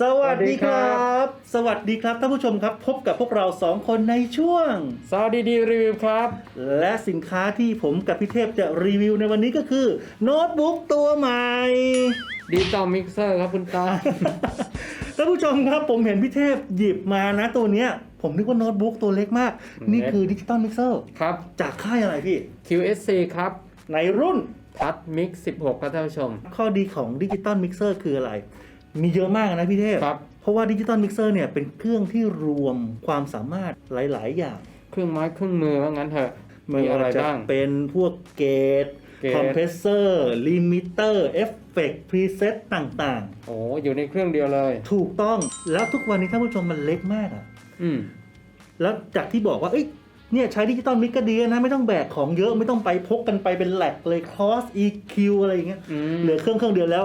สวัสดีครับ สวัสดีครับท่านผู้ชมครับ พบกับพวกเราสองคนในช่วงสวัสดีดีรีวิวครับ และสินค้าที่ผมกับพี่เทพจะรีวิวในวันนี้ก็คือโน้ตบุ๊กตัวใหม่ ดิจิตอลมิกเซอร์ครับคุณตา ท่านผู้ชมครับผมเห็นพี่เทพหยิบมานะตัวเนี้ย ผมนึกว่าโน้ตบุ๊กตัวเล็กมาก นี่คือดิจิตอลมิกเซอร์ครับ จากค่ายอะไรพี่ QSC ครับ ในรุ่นทัดมิก16ครับท่านผู้ชม ข้อดีของดิจิตอลมิกเซอร์คืออะไร มีเยอะมากนะพี่เทพ ครับ เพราะว่าดิจิตอลมิกเซอร์เนี่ยเป็นเครื่องที่รวมความสามารถหลาย ๆ อย่างเครื่องไม้เครื่องมือว่างั้นเถอะมีไม่อะไรว่าจะบ้าง เป็นพวกเกต เกจคอมเพรสเซอร์ ลิมิเตอร์ เอฟเฟกต์พรีเซตต่าง โอ้อยู่ในเครื่องเดียวเลย ๆ ถูกต้องแล้วทุกวันนี้ท่านผู้ชมมันเล็กมากอะอืม แล้วจากที่บอกว่าเอ้ยเนี่ยใช้ดิจิตอลมิกก็ดีนะไม่ต้องแบกของเยอะไม่ต้องไปพกกันไปเป็นแหลกเลยคอส EQ อะไรอย่างเงี้ย อืม เหลือเครื่องเครื่องเดียวแล้ว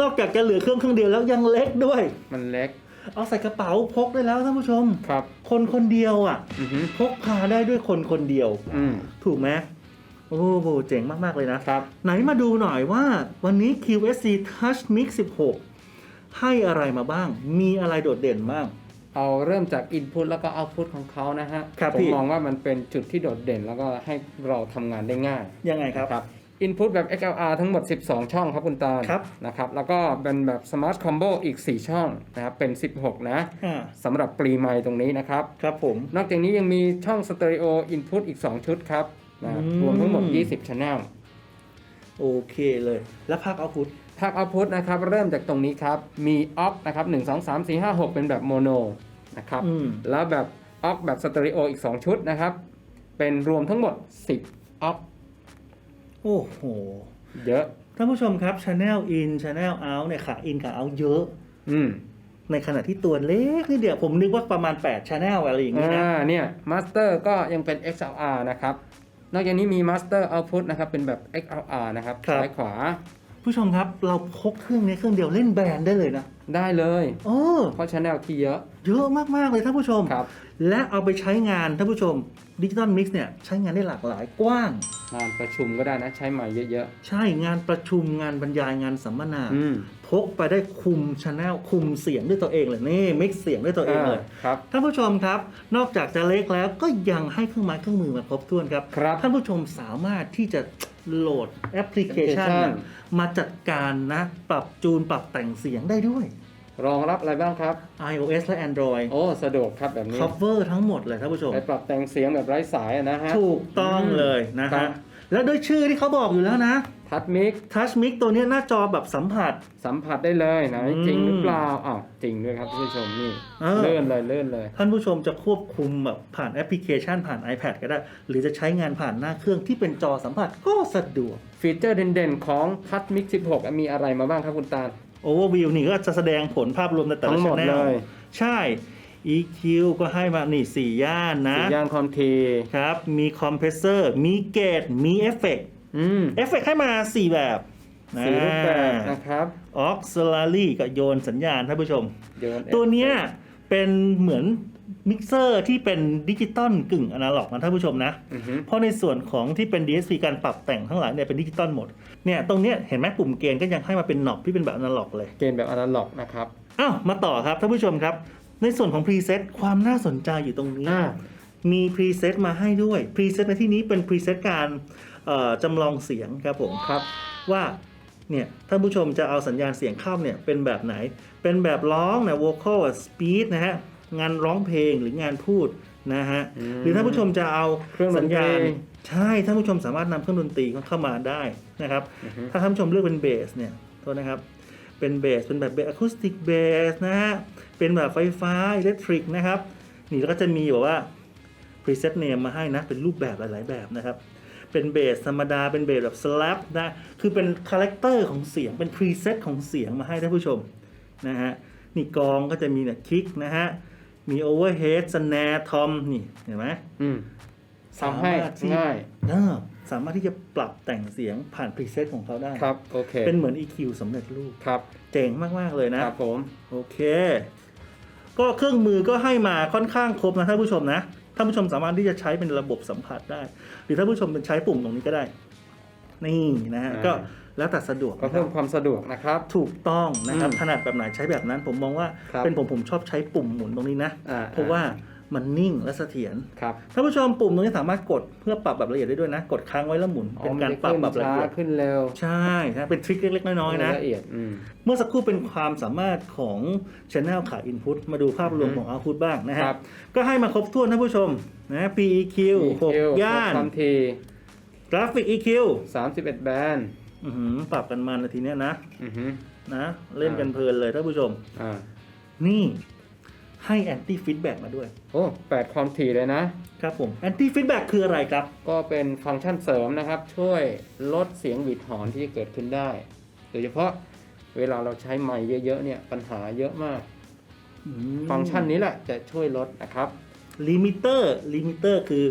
นอกจากจะเหลือเครื่องเครื่องเดียวแล้วยังเล็กด้วย มันเล็ก เอาใส่กระเป๋าพกได้แล้วท่านผู้ชม ครับ คนคนเดียวอะอือฮึพกพาได้ด้วยคนคนเดียว อืมถูกไหมโอ้โหเจ๋งมาก ๆ เลยนะ ครับ ไหนมาดูหน่อยว่าวันนี้ QSC Touch Mix 16 ให้อะไรมาบ้าง มีอะไรโดดเด่นบ้าง เอาเริ่มจาก Input แล้วก็ Output ของเขานะฮะ ครับผพี่ มมองว่ามันเป็นจุดที่โดดเด่นแล้วก็ให้เราทำงานได้ง่ายยังไงครับ ครับ Input แบบ XLR ทั้งหมด 12 ช่องครับคุณตาลครับนะครับ แล้วก็เป็นแบบ Smart Combo อีก 4 ช่องนะครับ เป็น 16 นะอ่าสำหรับปรีไมค์ตรงนี้นะครับ ครับผม นอกจากนี้ยังมีช่องสเตอริโออินพุตอีก 2 ชุดครับนะครับอืม รวมทั้งหมด 20 channel โอเคเลย แล้วภาคเอาพุทภาคเอาพุตนะครับ เริ่มจากตรงนี้ครับ มีออกนะครับ 1 2 3 4 5 6 เป็นแบบโมโนนะครับ อืม แล้วแบบออกแบบสเตอริโออีก 2 ชุดนะครับ เป็นรวมทั้งหมด 10ออก โอ้โห เยอะ ท่านผู้ชมครับ Channel In Channel Out เนี่ยขา In ขา Out เยอะ อืมในขณะที่ตัวเล็กนิดเดียวผมนึกว่าประมาณ 8 Channel อะไรอย่างนี้อ่านะเนี่ยมาสเตอร์ก็ยังเป็น XLR นะครับ นอกจากนี้มี Master Output นะครับ เป็นแบบ XLR นะครับครับซ้ายขวา ผู้ชมครับเราพกเครื่องนี้เครื่องเดียวเล่นแบรนด์ได้เลยนะได้เลยโอ้เพราะ channel ที่เยอะ เยอะมาก ๆ เลยท่านผู้ชมครับ และเอาไปใช้งานท่านผู้ชมดิจิตอลมิกซ์เนี่ยใช้งานได้หลากหลายกว้าง งานประชุมก็ได้นะ ใช้ใหม่เยอะ ใช่งานประชุมงานบรรยายงานสัมมนา ๆ อืมพกไปได้คุมชแนลคุมเสียงด้วยตัวเองเลยนี่มิกซ์เสียงด้วยตัวเองเลยครับ ท่านผู้ชมครับ นอกจากจะเล็กแล้วก็ยังให้เครื่องไม้เครื่องมือมาครบถ้วนครับ ครับ ท่านผู้ชมสามารถที่จะ โหลดแอปพลิเคชันแอปพลิเคชันนะมาจัดการนะ ปรับจูนปรับแต่งเสียงได้ด้วย รองรับอะไรบ้างครับ iOS และ Android โอ้ สะดวกครับแบบนี้ cover ทั้งหมดเลยท่านผู้ชม ไปปรับแต่งเสียงแบบไร้สายอะนะฮะ ถูกต้องเลยนะครัฮะ บ แล้วด้วยชื่อที่เขาบอกอยู่แล้วนะทัดมิก Touch Mic ตัวเนี้ยหน้าจอแบบสัมผัส สัมผัสได้เลยนะอืมจริงหรือเปล่าอ้าวจริงด้วยครับท่านผู้ชมนี่เออ เลื่อนเลยเลื่อนเลย ท่านผู้ชมจะควบคุมแบบผ่านแอปพลิเคชันผ่าน iPad ก็ได้ หรือจะใช้งานผ่านหน้าเครื่องที่เป็นจอสัมผัสก็สะดวก ฟีเจอร์เด่นๆของทัดมิก16 มีอะไรมาบ้างครับคุณตาล Overview นี่ก็จะแสดงผลภาพรวมในแต่ทั้ละงหมด channel เลย ใช่ EQ ก็ให้มานี่4ย่านนะสีย่านความทีครับมีคอมเพรสเซอร์มีเกตมีเอฟเฟกอืมเอฟเฟกให้มา4แบบสีรูปแบบนะครับออกซิลารีก็โยนสัญญาณท่านผู้ชมโยนตัวเนี้ยเป็นเหมือนมิกเซอร์ที่เป็นดิจิตอลกึ่งอนาล็อกนะท่านผู้ชมนะอือฮึเพราะในส่วนของที่เป็น DSP การปรับแต่งทั้งหลายเนี่ยเป็นดิจิตอลหมด เนี่ยตรงเนี้ยเห็นไหมปุ่มเกณฑ์ก็ยังให้มาเป็นหนอบที่เป็นแบบอนาล็อกเลย เกณฑ์แบบอนาล็อกนะครับ อ้าวมาต่อครับท่านผู้ชมครับ ในส่วนของพรีเซตความน่าสนใจอยู่ตรงนี้ อ่า มีพรีเซตมาให้ด้วยพรีเซตในที่นี้เป็นพรีเซตการเอ่อจำลองเสียงครับผมครับ ว่าเนี่ยท่านผู้ชมจะเอาสัญญาณเสียงเข้าเนี่ยเป็นแบบไหน เป็นแบบร้องนะ vocal speed นะฮะงานร้องเพลงหรืองานพูดนะฮะอืมหรือท่านผู้ชมจะเอาเครื่องดนตรี สัญญาณใช่ท่านผู้ชมสามารถนำเครื่องดนตรีเข้ามาได้นะครับอือฮึถ้าท่านผู้ชมเลือกเป็นเบสเนี่ยโทษนะครับ เป็นเบสเป็นแบบเบสอะคูสติกเบสนะฮะ เป็นแบบไฟฟ้าอิเล็กทริกนะครับ นี่แล้วก็จะมีแบบว่า preset name มาให้นะ เป็นรูปแบบหลาย ๆ แบบนะครับ เป็นเบสธรรมดา เป็นเบสแบบ slap นะ คือเป็นคาแรคเตอร์ของเสียง เป็น preset ของเสียงมาให้ท่านผู้ชมนะฮะ นี่กลองก็จะมีเนี่ยคิกนะฮะ มี overhead snare tom นี่ เห็นไหมอืมทำให้สามารถที่ง่ายเออ สามารถที่จะปรับแต่งเสียงผ่าน preset ของเขาได้ครับโอเคเป็นเหมือน EQ สำเร็จรูปครับเจ๋งมาก ๆ เลยนะครับผมโอเค ก็เครื่องมือก็ให้มาค่อนข้างครบนะท่านผู้ชมนะท่านผู้ชมสามารถที่จะใช้เป็นระบบสัมผัสได้ หรือท่านผู้ชมเป็นใช้ปุ่มตรงนี้ก็ได้ นี่นะฮะอ่าก็แล้วแต่สะดวกก็นะคเพิ่รับมความสะดวกนะครับ ถูกต้องนะครับอืมถนัดแบบไหนใช้แบบนั้นผมมองว่าครับเป็นผมผมชอบใช้ปุ่มหมุนตรงนี้นะอ่เพราะว่า มันนิ่งและเสถียรครับท่านผู้ชมปุ่มตรงนี้สามารถกดเพื่อปรับแบบละเอียดได้ด้วยนะ กดค้างไว้แล้วหมุนอ๋อเป็นมันการจะปรับขึ้นแบบละช้าเอียดขึ้นเร็ว ใช่นะเป็นทริคเล็กๆ น้อยๆนะละเอียดอืมเมื่อสักครู่เป็นความสามารถของ Channel ขาย Input มาดูภาพรวมอือฮึของ Output บ้างนะฮะครับ ก็ให้มาครบถ้วนท่านผู้ชมนะ PEQ 6ย่านความที Graphic EQ 31 แบนด์อื้อหือปรับกันมันนาทีเนี้ยนะอือฮึนะ เล่นกันเพลินเลยท่านผู้ชม อ่านี่ให้ Anti Feedback มาด้วย โอ้แปดความถี่เลยนะ ครับผม Anti Feedback คืออะไรครับ ก็เป็นฟังก์ชันเสริมนะครับ ช่วยลดเสียงหวีดหอนที่เกิดขึ้นได้ โดยเฉพาะเวลาเราใช้ไมค์เยอะๆเนี่ยปัญหาเยอะมาก ฟังก์ชันนี้แหละจะช่วยลดนะครับลิมิเตอร์ลิมิเตอร์คือ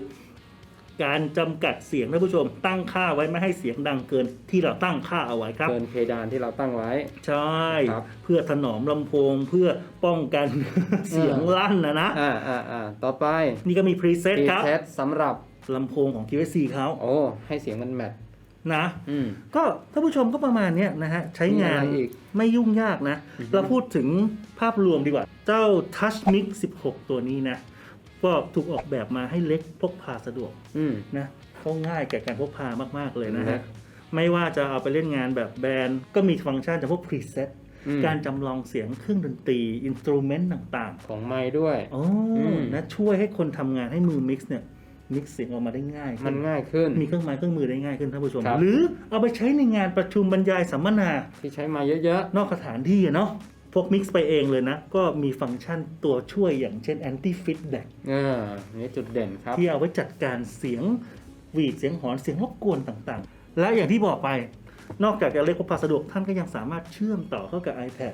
การจำกัดเสียงท่านผู้ชม ตั้งค่าไว้ไม่ให้เสียงดังเกินที่เราตั้งค่าเอาไว้ครับ เกินเพดานที่เราตั้งไว้ ใช่ ครับเพื่อถนอมลำโพงเพื่อป้องกัน เสียงลั่นนะนะ อ่าอ่าอ่าต่อไปนี่ก็มีพรีเซตรีครับเทสสำหรับ ลำโพงของ QSC เขาโอ้ ให้เสียงมันแมทนะ อืม ก็ท่านผู้ชมก็ประมาณเนี้ยนะฮะ ใช้งานมีอะไรอีกไม่ยุ่งยากนะ อือฮึ เราพูดถึงภาพรวมดีกว่า เจ้า Touch Mix 16 ตัวนี้นะ ก็ถูกออกแบบมาให้เล็กพกพาสะดวกอืม นะก็ง่ายแก่การพกพามาก ๆ เลยนะอือฮะฮึไม่ว่าจะเอาไปเล่นงานแบบแบนด์ ก็มีฟังก์ชันจากพวก preset อืมการจำลองเสียงเครื่องดนตรีอินสตูเมนต์ต่างของไม้ด้วยๆโอ้อืมนะช่วยให้คนทำงานให้มือมิกซ์เนี่ยมิกซ์เสียงออกมาได้ง่ายขึ้มันง่ายขึ้น มีเครื่องไม้เครื่องมือได้ง่ายขึ้นท่านผู้ชม ครับ หรือเอาไปใช้ในงานประชุมบรรยายสัมมนา ที่ใช้มาเยอะนอกสถานที่อะเนาะ พวกมิกซ์ไปเองเลยนะ ก็มีฟังก์ชันตัวช่วยอย่างเช่น anti feedback ๆอ่านี่จุดเด่นครับ ที่เอาไว้จัดการเสียงหวีดเสียงหอนเสียงรบกวนต่างๆ และอย่างที่บอกไป นอกจากจะเล็กพกพาสะดวกท่านก็ยังสามารถเชื่อมต่อเข้ากับ iPad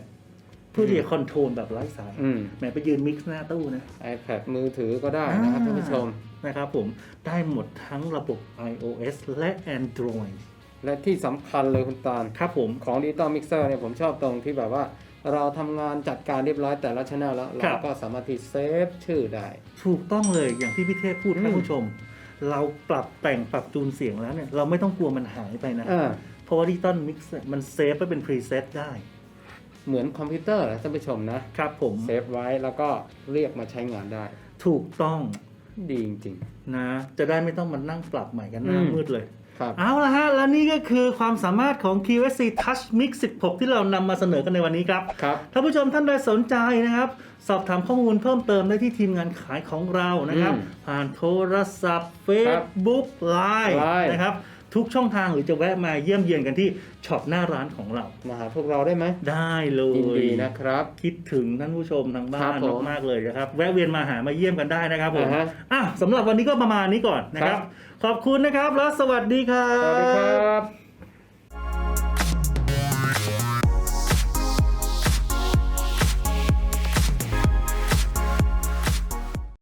เพื่อที่จะคอนโทรลแบบไร้สายอืม แหมไปยืนมิกซ์หน้าตู้นะ iPad มือถือก็ได้นะครับอ่าท่านผู้ชม นะครับผมได้หมดทั้งระบบ iOS และ Android และที่สำคัญเลยคุณตาล ครับผม ของ Digital Mixer เนี่ยผมชอบตรงที่แบบว่า เราทำงานจัดการเรียบร้อยแต่ละช anel แล้วครัเราบก็สามารถที่เซฟชื่อได้ ถูกต้องเลยอย่างที่พี่เทพพูดอืมท่านผู้ชม เราปรับแต่งปรับจูนเสียงแล้วเนี่ยเราไม่ต้องกลัวมันหายไปนะอ่าเพราะว่าดิจิตอลมิกซ์มันเซฟไว้เป็นพรีเซตได้เหมือนคอมพิวเตอร์นะท่านผู้ชมนะครับผมเซฟไว้แล้วก็เรียกมาใช้งานได้ ถูกต้องดีจริงนะ จะได้ไม่ต้องมานั่งปรับใหม่กันหน้าอืมมืดเลยๆ ครับ เอาละฮะ และนี่ก็คือความสามารถของ QSC Touch Mix 16 ที่เรานำมาเสนอกันในวันนี้ครับ ครับ ท่านผู้ชมท่านใดสนใจนะครับ สอบถามข้อมูลเพิ่มเติมได้ที่ทีมงานขายของเรานะครับ อืมผ่านโทรศัพท์ Facebook Line Line นะครับ ทุกช่องทางหรือจะแวะมาเยี่ยมเยียนกันที่ช็อปหน้าร้านของเรา มาหาพวกเราได้ไหมได้เลยยินดีนะครับ คิดถึงท่านผู้ชมทางบ้าครันบผมมากๆเลยนะครับ แวะเวียนมาหามาเยี่ยมกันได้นะครับผมอ่าฮะ อะสำหรับวันนี้ก็ประมาณนี้ก่อนนะคครัรับบขอบคุณนะครับแล้วสวัสดีครับสวัสดีครับ